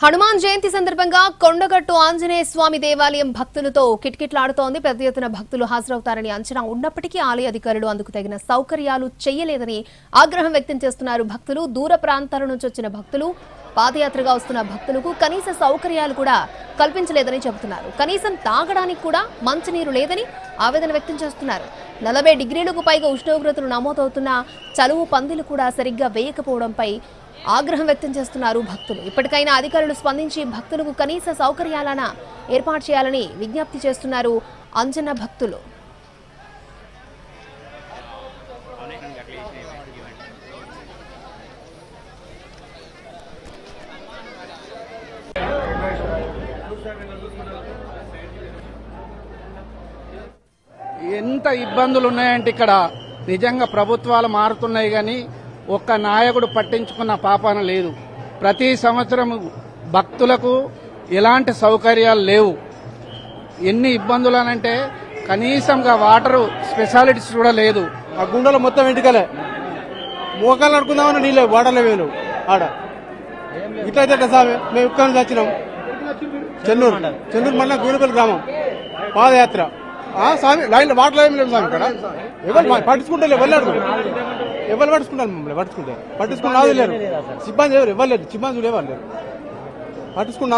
హనుమాన్ జయంతి సందర్భంగా కొండగట్టు ఆంజనేయ స్వామి దేవాలయం భక్తులతో కిటకిట్లాడుతోంది. పెద్ద ఎత్తున భక్తులు హాజరవుతారని అంచనా ఉన్నప్పటికీ ఆలయ అధికారులు అందుకు తగిన సౌకర్యాలు చేయలేదని ఆగ్రహం వ్యక్తం చేస్తున్నారు భక్తులు. దూర ప్రాంతాల నుంచి వచ్చిన భక్తులు పాదయాత్రగా వస్తున్న భక్తులకు కనీస సౌకర్యాలు కూడా కల్పించలేదని చెబుతున్నారు. కనీసం తాగడానికి కూడా మంచినీరు లేదని ఆవేదన వ్యక్తం చేస్తున్నారు. నలభై డిగ్రీలకు పైగా ఉష్ణోగ్రతలు నమోదవుతున్న చలువు పందిలు కూడా సరిగ్గా వేయకపోవడంపై ఆగ్రహం వ్యక్తం చేస్తున్నారు భక్తులు. ఇప్పటికైనా అధికారులు స్పందించి భక్తులకు కనీస సౌకర్యాలన ఏర్పాటు చేయాలని విజ్ఞప్తి చేస్తున్నారు అంజన భక్తులు. ఎంత ఇబ్బందులు ఉన్నాయంటే ఇక్కడ నిజంగా ప్రభుత్వాలు మారుతున్నాయి కానీ ఒక్క నాయకుడు పట్టించుకున్న పాపాన లేదు. ప్రతి సంవత్సరం భక్తులకు ఎలాంటి సౌకర్యాలు లేవు. ఎన్ని ఇబ్బందులు అనంటే కనీసంగా వాటర్ స్పెషాలిటీస్ కూడా లేదు. ఆ గుండెలో మొత్తం వెంటికలే మోకాలు అనుకుందామని నీళ్ళు వాడలే వేలు. ఆడ. ఇట్లయితే ఎట్లా సామె మేము ఇక్కడ వచ్చినాం చెన్నూరు. చెన్నూరు మండలం గూడపల్లి గ్రామం. పాదయాత్ర. ఆ స్వామి లైన్ వాటర్ ఏమి లేదు స్వామి ఇక్కడ. ఎవరు పట్టించుకుంటే వెళ్ళాడు ఎవరు పట్టించుకుంటారు మమ్మల్ని? పట్టించుకుంటే. పట్టించుకున్న లేరు. సిబ్బంది ఎవరు? లేరు? సిబ్బంది ఎవరు లేరు. పట్టించుకున్న